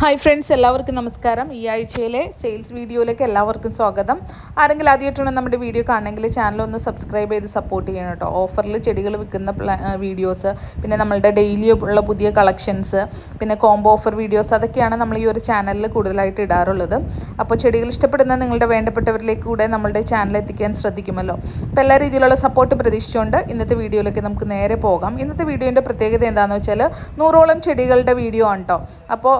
Hi friends എല്ലാവർക്കും നമസ്കാരം. ഈ ആഴ്ചയിലെ സെയിൽസ് വീഡിയോയിലേക്ക് എല്ലാവർക്കും സ്വാഗതം. ആരെങ്കിലും ആദ്യമായിട്ടാണ് നമ്മുടെ വീഡിയോ കാണണമെങ്കിൽ ചാനൽ ഒന്ന് സബ്സ്ക്രൈബ് ചെയ്ത് സപ്പോർട്ട് ചെയ്യണം കേട്ടോ. ഓഫറിൽ ചെടികൾ വിൽക്കുന്ന വീഡിയോസ് പിന്നെ നമ്മളുടെ ഡെയിലി ഉള്ള പുതിയ കളക്ഷൻസ് പിന്നെ കോംബോ ഓഫർ വീഡിയോസ് അതൊക്കെയാണ് നമ്മൾ ഈ ഒരു ചാനലിൽ കൂടുതലായിട്ട് ഇടാറുള്ളത്. അപ്പോൾ ചെടികൾ ഇഷ്ടപ്പെടുന്ന നിങ്ങളുടെ വേണ്ടപ്പെട്ടവരിലേക്ക് കൂടെ നമ്മളുടെ ചാനൽ എത്തിക്കാൻ ശ്രദ്ധിക്കുമല്ലോ. അപ്പോൾ എല്ലാ രീതിയിലുള്ള സപ്പോർട്ട് പ്രതീക്ഷിച്ചുകൊണ്ട് ഇന്നത്തെ വീഡിയോയിലേക്ക് നമുക്ക് നേരെ പോകാം. ഇന്നത്തെ വീഡിയോന്റെ പ്രത്യേകത എന്താണെന്ന് വെച്ചാൽ നൂറോളം ചെടികളുടെ വീഡിയോ ആണ് കേട്ടോ അപ്പോൾ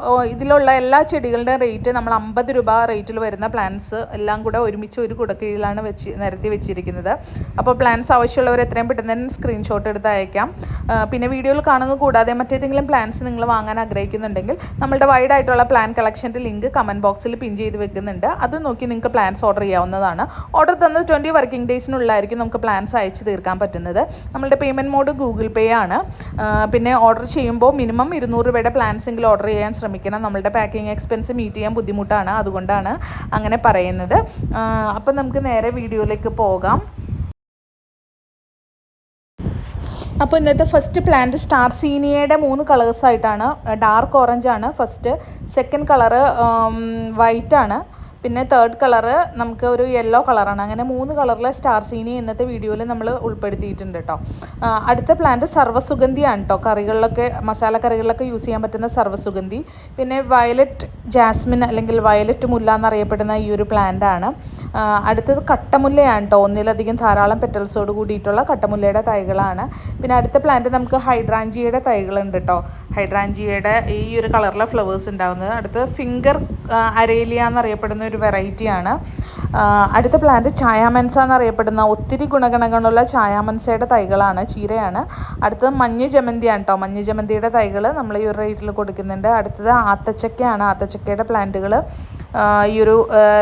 ഇതിലുള്ള എല്ലാ ചെടികളുടെ റേറ്റ് നമ്മൾ അമ്പത് രൂപ റേറ്റിൽ വരുന്ന പ്ലാന്റ്സ് എല്ലാം കൂടെ ഒരുമിച്ച് ഒരു കുടക്കീഴിലാണ് വെച്ച് നിരത്തി വെച്ചിരിക്കുന്നത്. അപ്പോൾ പ്ലാന്റ്സ് ആവശ്യമുള്ളവർ എത്രയും പെട്ടെന്ന് തന്നെ സ്ക്രീൻഷോട്ട് എടുത്ത് അയക്കാം. പിന്നെ വീഡിയോയിൽ കാണുന്നത് കൂടാതെ മറ്റേതെങ്കിലും പ്ലാന്റ്സ് നിങ്ങൾ വാങ്ങാൻ ആഗ്രഹിക്കുന്നുണ്ടെങ്കിൽ നമ്മുടെ വൈഡ് ആയിട്ടുള്ള പ്ലാൻ കളക്ഷന്റെ ലിങ്ക് കമന്റ് ബോക്സിൽ പിൻ ചെയ്ത് വെക്കുന്നുണ്ട്. അത് നോക്കി നിങ്ങൾക്ക് പ്ലാൻസ് ഓർഡർ ചെയ്യാവുന്നതാണ്. ഓർഡർ തന്നത് ട്വന്റി വർക്കിംഗ് ഡേയ്സിനുള്ളിലായിരിക്കും നമുക്ക് പ്ലാൻസ് അയച്ച് തീർക്കാൻ പറ്റുന്നത്. നമ്മളുടെ പേയ്മെന്റ് മോഡ് ഗൂഗിൾ പേ ആണ്. പിന്നെ ഓർഡർ ചെയ്യുമ്പോൾ മിനിമം ഇരുന്നൂറ് രൂപയുടെ പ്ലാൻസെങ്കിലും ഓർഡർ ചെയ്യാൻ ശ്രമിക്കണം. നമ്മളുടെ പാക്കിംഗ് എക്സ്പെൻസ് മീറ്റ് ചെയ്യാൻ ബുദ്ധിമുട്ടാണ്. അതുകൊണ്ടാണ് അങ്ങനെ പറയുന്നത്. അപ്പം നമുക്ക് നേരെ വീഡിയോയിലേക്ക് പോകാം. അപ്പോൾ ഇന്നത്തെ ഫസ്റ്റ് പ്ലാന്റ് സ്റ്റാർ സീനിയയുടെ മൂന്ന് കളേഴ്സായിട്ടാണ് ഡാർക്ക് ഓറഞ്ച് ആണ് ഫസ്റ്റ് സെക്കൻഡ് കളറ് വൈറ്റ് ആണ്. പിന്നെ തേർഡ് കളറ് നമുക്ക് ഒരു യെല്ലോ കളറാണ് അങ്ങനെ മൂന്ന് കളറിലെ സ്റ്റാർ സീനി ഇന്നത്തെ വീഡിയോയിൽ നമ്മൾ ഉൾപ്പെടുത്തിയിട്ടുണ്ട് കേട്ടോ അടുത്ത പ്ലാന്റ് സർവസുഗന്ധിയാണ് കേട്ടോ കറികളിലൊക്കെ മസാല കറികളിലൊക്കെ യൂസ് ചെയ്യാൻ പറ്റുന്ന സർവസുഗന്ധി. പിന്നെ വയലറ്റ് ജാസ്മിൻ അല്ലെങ്കിൽ വയലറ്റ് മുല്ല എന്നറിയപ്പെടുന്ന ഈ ഒരു പ്ലാന്റ് ആണ്. അടുത്തത് കട്ടമുല്ലയാണ് കേട്ടോ ഒന്നിലധികം ധാരാളം പെറ്റൽസോട് കൂടിയിട്ടുള്ള കട്ടമുല്ലയുടെ തൈകളാണ്. പിന്നെ അടുത്ത പ്ലാന്റ് നമുക്ക് ഹൈഡ്രാഞ്ചിയുടെ തൈകളുണ്ട് കേട്ടോ ഹൈഡ്രാഞ്ചിയയുടെ ഈ ഒരു കളറിലെ ഫ്ലവേഴ്സ് ഉണ്ടാകുന്നത് അടുത്ത് ഫിംഗർ അരേലിയ എന്നറിയപ്പെടുന്ന ഒരു വെറൈറ്റിയാണ് അടുത്ത പ്ലാന്റ് ചായാമൻസ എന്നറിയപ്പെടുന്ന ഒത്തിരി ഗുണഗണങ്ങളുള്ള ചായാമൻസയുടെ തൈകളാണ് ചീരയാണ്. അടുത്തത് മഞ്ഞ ജമന്തിയാണ് കേട്ടോ മഞ്ഞ ജമന്തിയുടെ തൈകൾ നമ്മൾ ഈ ഒരു റേറ്റിൽ കൊടുക്കുന്നുണ്ട്. അടുത്തത് ആത്തച്ചക്കയാണ് ആത്തച്ചക്കയുടെ പ്ലാന്റുകൾ ഈ ഒരു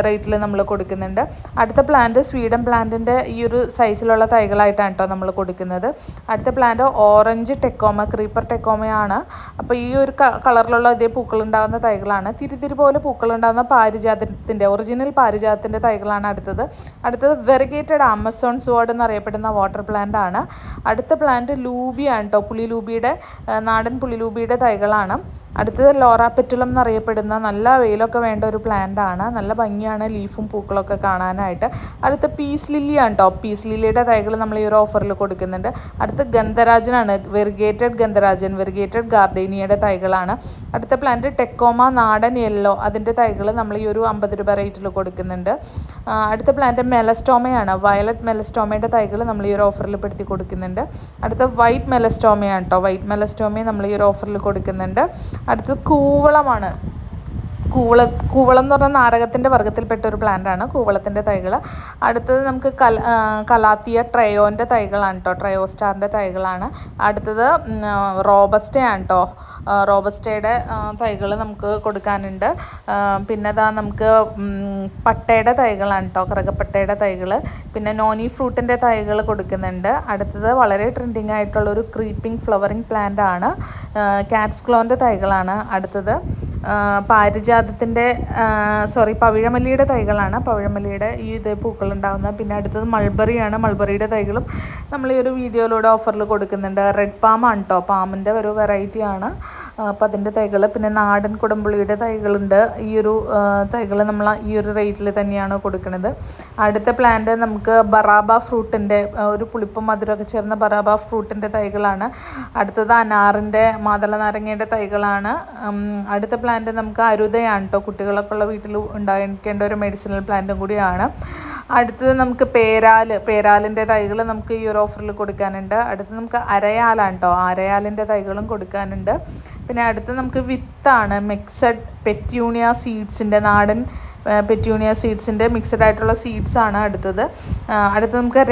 റേറ്റിൽ നമ്മൾ കൊടുക്കുന്നുണ്ട്. അടുത്ത പ്ലാന്റ് സ്വീഡൻ പ്ലാന്റിന്റെ ഈ ഒരു സൈസിലുള്ള തൈകളായിട്ടാണ് കേട്ടോ നമ്മൾ കൊടുക്കുന്നത്. അടുത്ത പ്ലാന്റ് ഓറഞ്ച് ടെക്കോമ ക്രീപ്പർ ടെക്കോമയാണ് അപ്പോൾ ഈ ഒരു കളറിലുള്ള ഇതേ പൂക്കളുണ്ടാകുന്ന തൈകളാണ്. തിരിതിരി പോലെ പൂക്കളുണ്ടാകുന്ന പാരിജാതത്തിന്റെ ഒറിജിനൽ പാരിജാതത്തിന്റെ തൈകളാണ് അടുത്തത്. അടുത്തത് വെറിഗേറ്റഡ് ആമസോൺ സ്വാഡ് എന്നറിയപ്പെടുന്ന വാട്ടർ പ്ലാന്റ് ആണ്. അടുത്ത പ്ലാന്റ് ലൂബിയാണ് കേട്ടോ പുളി ലൂബിയുടെ നാടൻ പുളി ലൂബിയുടെ തൈകളാണ്. അടുത്തത് ലോറ പെറ്റുലം എന്നറിയപ്പെടുന്ന നല്ല വെയിലൊക്കെ വേണ്ട ഒരു പ്ലാന്റ് ആണ്. നല്ല ഭംഗിയാണ് ലീഫും പൂക്കളൊക്കെ കാണാനായിട്ട്. അടുത്ത പീസ് ലില്ലിയാണ് കേട്ടോ പീസ് ലില്ലിയുടെ തൈകൾ നമ്മൾ ഈ ഒരു ഓഫറിൽ കൊടുക്കുന്നുണ്ട്. അടുത്ത ഗന്ധരാജനാണ്. വെറുഗേറ്റഡ് ഗന്ധരാജൻ വെറുഗേറ്റഡ് ഗാർഡേനിയയുടെ തൈകളാണ്. അടുത്ത പ്ലാന്റ് ടെക്കോമ നാടൻ യെല്ലോ അതിന്റെ തൈകൾ നമ്മൾ ഈ ഒരു അമ്പത് രൂപ റേറ്റിൽ കൊടുക്കുന്നുണ്ട്. അടുത്ത പ്ലാന്റ് മെലസ്റ്റോമയാണ്. വയലറ്റ് മെലസ്റ്റോമയുടെ തൈകൾ നമ്മൾ ഈ ഒരു ഓഫറിൽ പെടുത്തി കൊടുക്കുന്നുണ്ട്. അടുത്ത വൈറ്റ് മെലസ്റ്റോമയാണ് കേട്ടോ വൈറ്റ് മെലസ്റ്റോമയെ നമ്മൾ ഈ ഒരു ഓഫറിൽ കൊടുക്കുന്നുണ്ട്. അടുത്തത് കൂവളമാണ്. കൂവള കൂവളം എന്ന് പറഞ്ഞാൽ നാരകത്തിന്റെ വർഗത്തിൽപ്പെട്ട ഒരു പ്ലാന്റാണ് കൂവളത്തിന്റെ തൈകൾ അടുത്തത് നമുക്ക് കല കലാത്തിയ ട്രയോന്റെ തൈകളാണ് കേട്ടോ ട്രയോ സ്റ്റാറിന്റെ തൈകളാണ്. അടുത്തത് റോബസ്റ്റയാണ് കേട്ടോ റോബസ്റ്റയുടെ തൈകൾ നമുക്ക് കൊടുക്കാനുണ്ട്. പിന്നെ അതാ നമുക്ക് പട്ടയുടെ തൈകളാണ് കേട്ടോ കറകപ്പട്ടയുടെ തൈകൾ. പിന്നെ നോനി ഫ്രൂട്ടിന്റെ തൈകൾ കൊടുക്കുന്നുണ്ട്. അടുത്തത് വളരെ ട്രെൻഡിങ് ആയിട്ടുള്ളൊരു ക്രീപ്പിംഗ് ഫ്ലവറിങ് പ്ലാന്റ് ആണ്. കാറ്റ്സ്ക്ലോന്റെ തൈകളാണ് അടുത്തത്. പാരിജാതത്തിന്റെ സോറി പവിഴമല്ലിയുടെ തൈകളാണ്. പവിഴമല്ലിയുടെ ഈ ഇത് പൂക്കളുണ്ടാകുന്നത് പിന്നെ അടുത്തത് മൾബറിയാണ്. മൾബറിയുടെ തൈകളും നമ്മൾ ഈ ഒരു വീഡിയോയിലൂടെ ഓഫറിൽ കൊടുക്കുന്നുണ്ട്. റെഡ് പാമാണ് കേട്ടോ പാമിന്റെ ഒരു വെറൈറ്റിയാണ് അപ്പോൾ അതിന്റെ തൈകൾ പിന്നെ നാടൻ കുടംപുളിയുടെ തൈകളുണ്ട്. ഈ ഒരു തൈകൾ നമ്മൾ ഈ ഒരു റേറ്റിൽ തന്നെയാണ് കൊടുക്കുന്നത് അടുത്ത പ്ലാന്റ് നമുക്ക് ബറാബ ഫ്രൂട്ടിന്റെ ഒരു പുളിപ്പും മധുരമൊക്കെ ചേർന്ന ബറാബ ഫ്രൂട്ടിന്റെ തൈകളാണ്. അടുത്തത് അനാറിന്റെ മാതള നാരങ്ങയുടെ തൈകളാണ്. അടുത്ത പ്ലാന്റ് നമുക്ക് അരുതയാണ് കേട്ടോ കുട്ടികളൊക്കെ ഉള്ള വീട്ടിൽ ഉണ്ടായിരിക്കേണ്ട ഒരു മെഡിസിനൽ പ്ലാന്റും കൂടിയാണ്. അടുത്തത് നമുക്ക് പേരാൽ പേരാലിന്റെ തൈകൾ നമുക്ക് ഈ ഒരു ഓഫറിൽ കൊടുക്കാനുണ്ട്. അടുത്തത് നമുക്ക് അരയാലാണ് കേട്ടോ അരയാലിന്റെ തൈകളും കൊടുക്കാനുണ്ട്. പിന്നെ അടുത്ത് നമുക്ക് വിത്താണ്. മിക്സഡ് പെറ്റ്യൂണിയ സീഡ്സിന്റെ നാടൻ പെറ്റ്യൂണിയ സീഡ്സിന്റെ മിക്സഡ് ആയിട്ടുള്ള സീഡ്സ് ആണ് അടുത്തത്. അടുത്ത് നമുക്ക്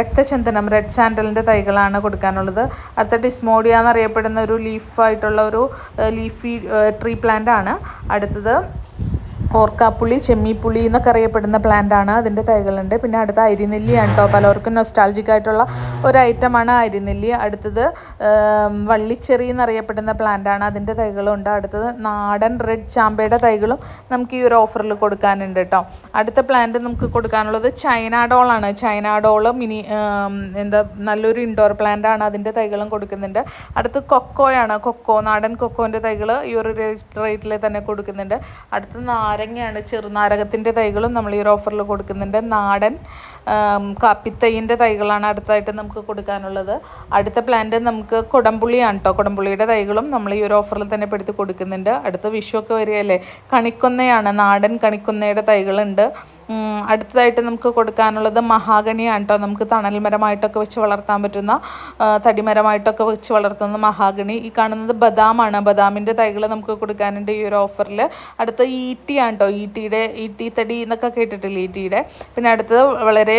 രക്തചന്ദനം റെഡ് സാൻഡലിന്റെ തൈകളാണ് കൊടുക്കാനുള്ളത്. അടുത്ത ഡിസ്മോഡിയ എന്നറിയപ്പെടുന്ന ഒരു ലീഫായിട്ടുള്ള ഒരു ലീഫി ട്രീ പ്ലാന്റ് ആണ്. അടുത്തത് ഓർക്കാപ്പുളി ചെമ്മീപ്പുളി എന്നൊക്കെ അറിയപ്പെടുന്ന പ്ലാന്റ് ആണ്. അതിന്റെ തൈകളുണ്ട്. പിന്നെ അടുത്ത അരിനെല്ലിയാണ് കേട്ടോ. പലർക്കും നൊസ്റ്റാൾജിക് ആയിട്ടുള്ള ഒരു ഐറ്റമാണ് അരിനെല്ലി. അടുത്തത് വള്ളിച്ചെറി എന്നറിയപ്പെടുന്ന പ്ലാന്റ് ആണ്. അതിന്റെ തൈകളുണ്ട് അടുത്തത് നാടൻ റെഡ് ചാമ്പയുടെ തൈകളും നമുക്ക് ഈ ഒരു ഓഫറിൽ കൊടുക്കാനുണ്ട് കേട്ടോ. അടുത്ത പ്ലാന്റ് നമുക്ക് കൊടുക്കാനുള്ളത് ചൈനാഡോളാണ് ചൈനാഡോൾ മിനി എന്താ നല്ലൊരു ഇൻഡോർ പ്ലാന്റ് ആണ് അതിന്റെ തൈകളും കൊടുക്കുന്നുണ്ട്. അടുത്ത് കൊക്കോയാണ്. കൊക്കോ നാടൻ കൊക്കോന്റെ തൈകൾ ഈ ഒരു റേറ്റിൽ തന്നെ കൊടുക്കുന്നുണ്ട്. അടുത്ത് നാരങ്ങയാണ് ചെറുനാരകത്തിന്റെ തൈകളും നമ്മൾ ഈ ഒരു ഓഫറിൽ കൊടുക്കുന്നുണ്ട്. നാടൻ കാപ്പിത്തൈന്റെ തൈകളാണ് അടുത്തായിട്ട് നമുക്ക് കൊടുക്കാനുള്ളത്. അടുത്ത പ്ലാന്റ് നമുക്ക് കുടംപുള്ളിയാണ് കേട്ടോ കുടംപുള്ളിയുടെ തൈകളും നമ്മൾ ഈ ഒരു ഓഫറിൽ തന്നെ പെടുത്തി കൊടുക്കുന്നുണ്ട്. അടുത്ത വിഷുവൊക്കെ വരികയല്ലേ? കണിക്കൊന്നയാണ് നാടൻ കണിക്കൊന്നയുടെ തൈകളുണ്ട്. അടുത്തതായിട്ട് നമുക്ക് കൊടുക്കാനുള്ളത് മഹാഗണിയാണ് കേട്ടോ നമുക്ക് തണൽ മരമായിട്ടൊക്കെ വെച്ച് വളർത്താൻ പറ്റുന്ന തടിമരമായിട്ടൊക്കെ വെച്ച് വളർത്തുന്ന മഹാഗണി. ഈ കാണുന്നത് ബദാമാണ്. ബദാമിന്റെ തൈകൾ നമുക്ക് കൊടുക്കാനുണ്ട് ഈ ഒരു ഓഫറിൽ അടുത്ത ഈട്ടിയാണ് കേട്ടോ ഈട്ടിയുടെ ഈട്ടി തടി എന്നൊക്കെ കേട്ടിട്ടില്ലേ ഈട്ടിയുടെ? പിന്നെ അടുത്തത് വളരെ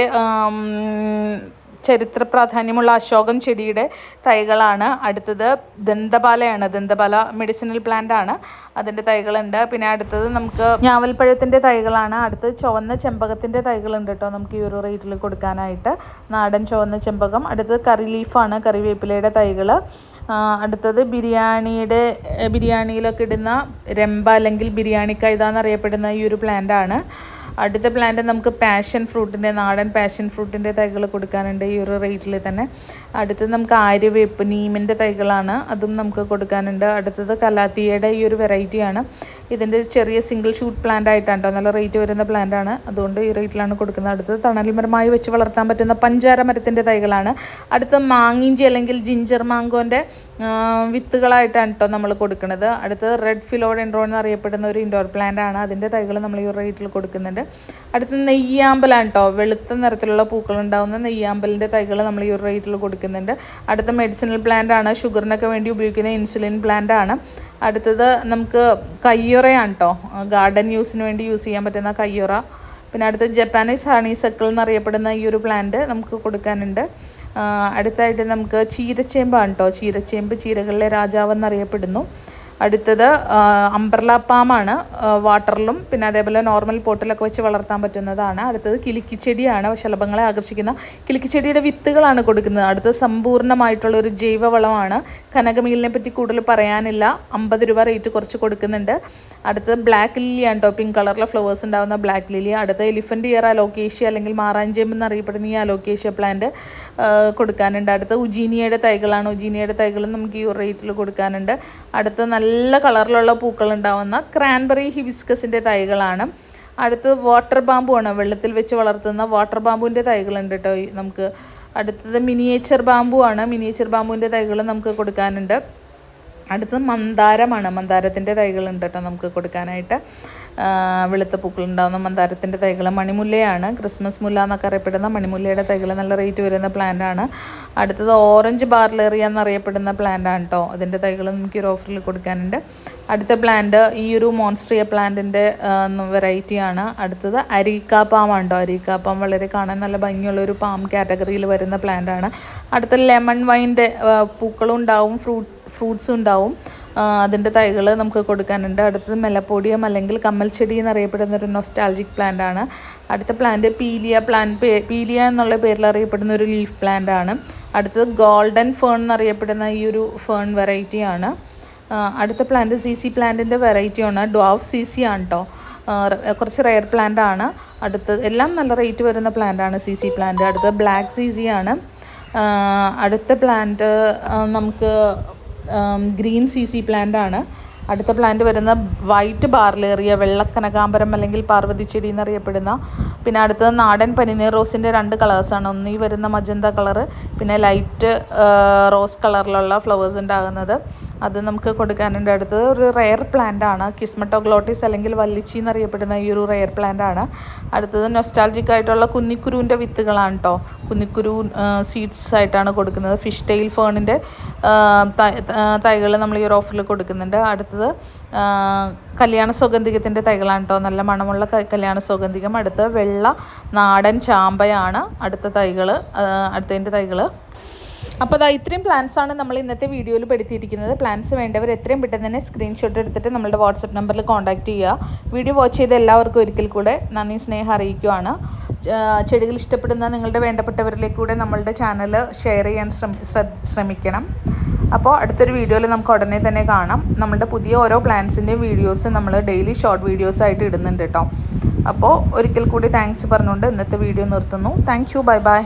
ചരിത്ര പ്രാധാന്യമുള്ള അശോകം ചെടിയുടെ തൈകളാണ്. അടുത്തത് ദന്തപാലയാണ്. ദന്തപാല മെഡിസിനൽ പ്ലാന്റ് ആണ്. അതിന്റെ തൈകളുണ്ട്. പിന്നെ അടുത്തത് നമുക്ക് ഞാവൽപ്പഴത്തിന്റെ തൈകളാണ്. അടുത്തത് ചുവന്ന ചെമ്പകത്തിന്റെ തൈകളുണ്ട് കേട്ടോ. നമുക്ക് ഈ ഒരു റേറ്റിൽ കൊടുക്കാനായിട്ട്. നാടൻ ചുവന്ന ചെമ്പകം. അടുത്തത് കറി ലീഫാണ് കറിവേപ്പിലയുടെ തൈകൾ. അടുത്തത് ബിരിയാണിയുടെ ബിരിയാണിയിലൊക്കെ ഇടുന്ന രമ്പ അല്ലെങ്കിൽ ബിരിയാണി കൈത ഈ ഒരു പ്ലാന്റ് ആണ്. അടുത്ത പ്ലാന്റ് നമുക്ക് പാഷൻ ഫ്രൂട്ടിന്റെ നാടൻ പാഷൻ ഫ്രൂട്ടിന്റെ തൈകൾ കൊടുക്കാനുണ്ട് ഈ ഒരു റേറ്റിൽ തന്നെ. അടുത്തത് നമുക്ക് ആര്യവേപ്പ് നീമിന്റെ തൈകളാണ്. അതും നമുക്ക് കൊടുക്കാനുണ്ട്. അടുത്തത് കലാത്തിയുടെ ഈ ഒരു വെറൈറ്റിയാണ് ഇതിന്റെ ചെറിയ സിംഗിൾ ഷൂട്ട് പ്ലാന്റ് ആയിട്ടാണ് നല്ല റേറ്റ് വരുന്ന പ്ലാന്റ് ആണ്. അതുകൊണ്ട് ഈ റേറ്റിലാണ് കൊടുക്കുന്നത്. അടുത്തത് തണൽമരമായി വെച്ച് വളർത്താൻ പറ്റുന്ന പഞ്ചാര മരത്തിന്റെ തൈകളാണ്. അടുത്ത മാങ്ങിഞ്ചി അല്ലെങ്കിൽ ജിഞ്ചർ മാങ്കോന്റെ വിത്തുകളായിട്ടാണ് കേട്ടോ നമ്മൾ കൊടുക്കുന്നത്. അടുത്തത് റെഡ് ഫിലോഡെൻഡ്രോ എന്നറിയപ്പെടുന്ന ഒരു ഇൻഡോർ പ്ലാന്റ് ആണ്. അതിന്റെ തൈകൾ നമ്മൾ ഈ റേറ്റിൽ കൊടുക്കുന്നുണ്ട്. അടുത്ത നെയ്യാമ്പലാണ് കേട്ടോ വെളുത്ത നിറത്തിലുള്ള പൂക്കൾ ഉണ്ടാകുന്ന നെയ്യാമ്പലിന്റെ തൈകൾ നമ്മൾ ഈ റേറ്റിൽ കൊടുക്കുന്നുണ്ട്. അടുത്ത മെഡിസിനൽ പ്ലാന്റ് ആണ്. ഷുഗറിനൊക്കെ വേണ്ടി ഉപയോഗിക്കുന്ന ഇൻസുലിൻ പ്ലാന്റ് ആണ്. അടുത്തത് നമുക്ക് കയ്യുറയാണ് കേട്ടോ ഗാർഡൻ യൂസിന് വേണ്ടി യൂസ് ചെയ്യാൻ പറ്റുന്ന കയ്യുറ. പിന്നെ അടുത്ത ജപ്പാനീസ് ഹണി സക്കിൾ എന്നറിയപ്പെടുന്ന ഈ ഒരു പ്ലാന്റ് നമുക്ക് കൊടുക്കാനുണ്ട്. അടുത്തായിട്ട് നമുക്ക് ചീരച്ചേമ്പാണ് കേട്ടോ ചീരച്ചേമ്പ് ചീരകളിലെ രാജാവ് എന്നറിയപ്പെടുന്നു അടുത്തത് അംബ്രല പാമാണ് വാട്ടറിലും പിന്നെ അതേപോലെ നോർമൽ പോട്ടിലൊക്കെ വെച്ച് വളർത്താൻ പറ്റുന്നതാണ്. അടുത്തത് കിലിക്കിച്ചെടിയാണ് ശലഭങ്ങളെ ആകർഷിക്കുന്ന കിലിക്കിച്ചെടിയുടെ വിത്തുകളാണ് കൊടുക്കുന്നത്. അടുത്തത് സമ്പൂർണമായിട്ടുള്ള ഒരു ജൈവവളമാണ്. കനകമീലിനെ പറ്റി കൂടുതൽ പറയാനില്ല. അമ്പത് രൂപ റേറ്റ് കുറച്ച് കൊടുക്കുന്നുണ്ട്. അടുത്തത് ബ്ലാക്ക് ലില്ലിയാണ് കേട്ടോ പിങ്ക് കളറിലെ ഫ്ലവേഴ്സ് ഉണ്ടാകുന്ന ബ്ലാക്ക് ലില്ലി അടുത്ത എലിഫന്റ് ഇയർ അലോക്കേഷ്യ അല്ലെങ്കിൽ മാറാഞ്ചേമ്പ് എന്നറിയപ്പെടുന്ന ഈ അലോക്കേഷ്യ പ്ലാന്റ് കൊടുക്കാനുണ്ട്. അടുത്ത ഉജീനിയയുടെ തൈകളാണ്. ഉജീനിയയുടെ തൈകളും നമുക്ക് ഈ റേറ്റിൽ കൊടുക്കാനുണ്ട്. അടുത്ത നല്ല കളറിലുള്ള പൂക്കൾ ഉണ്ടാവുന്ന ക്രാൻബറി ഹിബിസ്കസിന്റെ തൈകളാണ്. അടുത്തത് വാട്ടർ ബാമ്പു ആണ്. വെള്ളത്തിൽ വെച്ച് വളർത്തുന്ന വാട്ടർ ബാമ്പുവിന്റെ തൈകളുണ്ട് കേട്ടോ നമുക്ക്. അടുത്തത് മിനിയേച്ചർ ബാമ്പു ആണ്. മിനിയേച്ചർ ബാമ്പുവിന്റെ തൈകൾ നമുക്ക് കൊടുക്കാനുണ്ട്. അടുത്തത് മന്ദാരമാണ്. മന്ദാരത്തിന്റെ തൈകളുണ്ട് കേട്ടോ നമുക്ക് കൊടുക്കാനായിട്ട്. വെളുത്ത പൂക്കളുണ്ടാകുന്ന മന്ദാരത്തിന്റെ തൈകൾ. മണിമുല്ലയാണ്. ക്രിസ്മസ് മുല്ല എന്നൊക്കെ അറിയപ്പെടുന്ന മണിമുല്ലയുടെ തൈകൾ നല്ല റേറ്റ് വരുന്ന പ്ലാന്റ് ആണ്. അടുത്തത് ഓറഞ്ച് ബാർലേറിയ എന്നറിയപ്പെടുന്ന പ്ലാന്റ് ആണ് കേട്ടോ അതിന്റെ തൈകൾ നമുക്ക് ഒരു ഓഫറിൽ കൊടുക്കാനുണ്ട്. അടുത്ത പ്ലാന്റ് ഈ ഒരു മോൺസ്ട്രിയ പ്ലാന്റിന്റെ വെറൈറ്റിയാണ് അടുത്തത് അരീക്ക പാമാണ് കേട്ടോ അരീക്ക പാം വളരെ കാണാൻ നല്ല ഭംഗിയുള്ള ഒരു പാം കാറ്റഗറിയിൽ വരുന്ന പ്ലാന്റ് ആണ്. അടുത്ത ലെമൺ വൈന്റെ പൂക്കളും ഉണ്ടാവും. ഫ്രൂട്ട് ഫ്രൂട്ട്സും ഉണ്ടാവും. അതിന്റെ തൈകൾ നമുക്ക് കൊടുക്കാനുണ്ട്. അടുത്തത് മെലപ്പോഡിയം അല്ലെങ്കിൽ കമ്മൽ ചെടി എന്നറിയപ്പെടുന്ന ഒരു നൊസ്റ്റാൾജിക് പ്ലാന്റ് ആണ്. അടുത്ത പ്ലാന്റ് പീലിയ പ്ലാന്റ് പീലിയ എന്നുള്ള പേരിൽ അറിയപ്പെടുന്ന ഒരു ലീഫ് പ്ലാന്റ് ആണ്. അടുത്തത് ഗോൾഡൻ ഫേൺ എന്നറിയപ്പെടുന്ന ഈ ഒരു ഫേൺ വെറൈറ്റി ആണ്. അടുത്ത പ്ലാന്റ് സി സി പ്ലാന്റിന്റെ വെറൈറ്റി ആണ്. ഡ്വാഫ് സി സി ആണ് കേട്ടോ കുറച്ച് റെയർ പ്ലാന്റ് ആണ്. അടുത്തത് എല്ലാം നല്ല റേറ്റ് വരുന്ന പ്ലാന്റ് ആണ് സി സി പ്ലാന്റ് അടുത്തത് ബ്ലാക്ക് സി സി ആണ്. അടുത്ത പ്ലാന്റ് നമുക്ക് ഗ്രീൻ സി സി പ്ലാന്റ് ആണ്. അടുത്ത പ്ലാന്റ് വരുന്ന വൈറ്റ് ബാർലേറിയ വെള്ളക്കനകാമ്പരം അല്ലെങ്കിൽ പാർവതി ചെടി എന്നറിയപ്പെടുന്ന പിന്നെ അടുത്തത് നാടൻ പനിനീർ റോസിന്റെ രണ്ട് കളേഴ്സാണ് ഒന്ന് ഈ വരുന്ന മജന്ത കളറ് പിന്നെ ലൈറ്റ് റോസ് കളറിലുള്ള ഫ്ലവേഴ്സ് ഉണ്ടാകുന്നത്. അത് നമുക്ക് കൊടുക്കാനുണ്ട്. അടുത്തത് ഒരു റെയർ പ്ലാന്റ് ആണ്. കിസ്മറ്റോഗ്ലോട്ടിസ് അല്ലെങ്കിൽ വല്ലിച്ചി എന്നറിയപ്പെടുന്ന ഈ ഒരു റെയർ പ്ലാന്റ് ആണ്. അടുത്തത് നൊസ്റ്റാൾജിക് ആയിട്ടുള്ള കുന്നിക്കുരുവിന്റെ വിത്തുകളാണ് കേട്ടോ കുന്നിക്കുരു സീഡ്സ് ആയിട്ടാണ് കൊടുക്കുന്നത്. ഫിഷ് ടെയിൽ ഫേണിന്റെ തൈകൾ നമ്മൾ ഈ ഒരു ഓഫറിൽ കൊടുക്കുന്നുണ്ട്. അടുത്തത് കല്യാണ സുഗന്ധികത്തിന്റെ തൈകളാണ് കേട്ടോ നല്ല മണമുള്ള കല്യാണ സുഗന്ധികം. അടുത്ത വെള്ള നാടൻ ചാമ്പയാണ് അടുത്ത തൈകൾ അടുത്തതിന്റെ തൈകൾ അപ്പോൾ അതാ ഇത്രയും ആണ് നമ്മൾ ഇന്നത്തെ വീഡിയോയിൽ പെടുത്തിയിരിക്കുന്നത്. പ്ലാൻസ് വേണ്ടവർ എത്രയും പെട്ടെന്ന് തന്നെ സ്ക്രീൻഷോട്ട് എടുത്തിട്ട് നമ്മുടെ വാട്സപ്പ് നമ്പറിൽ കോൺടാക്ട് ചെയ്യുക. വീഡിയോ വാച്ച് ചെയ്ത എല്ലാവർക്കും ഒരിക്കൽ കൂടെ നന്ദി സ്നേഹം അറിയിക്കുവാണ്. ചെടികൾ ഇഷ്ടപ്പെടുന്ന നിങ്ങളുടെ വേണ്ടപ്പെട്ടവരിലേക്ക് കൂടെ നമ്മളുടെ ചാനൽ ഷെയർ ചെയ്യാൻ ശ്രമിക്കണം. അപ്പോൾ അടുത്തൊരു വീഡിയോയിൽ നമുക്ക് ഉടനെ തന്നെ കാണാം. നമ്മളുടെ പുതിയ ഓരോ പ്ലാൻസിന്റെയും വീഡിയോസ് നമ്മൾ ഡെയിലി ഷോർട്ട് വീഡിയോസ് ആയിട്ട് ഇടുന്നുണ്ട് കേട്ടോ അപ്പോൾ ഒരിക്കൽ കൂടി താങ്ക്സ് പറഞ്ഞുകൊണ്ട് ഇന്നത്തെ വീഡിയോ നിർത്തുന്നു. Thank you bye bye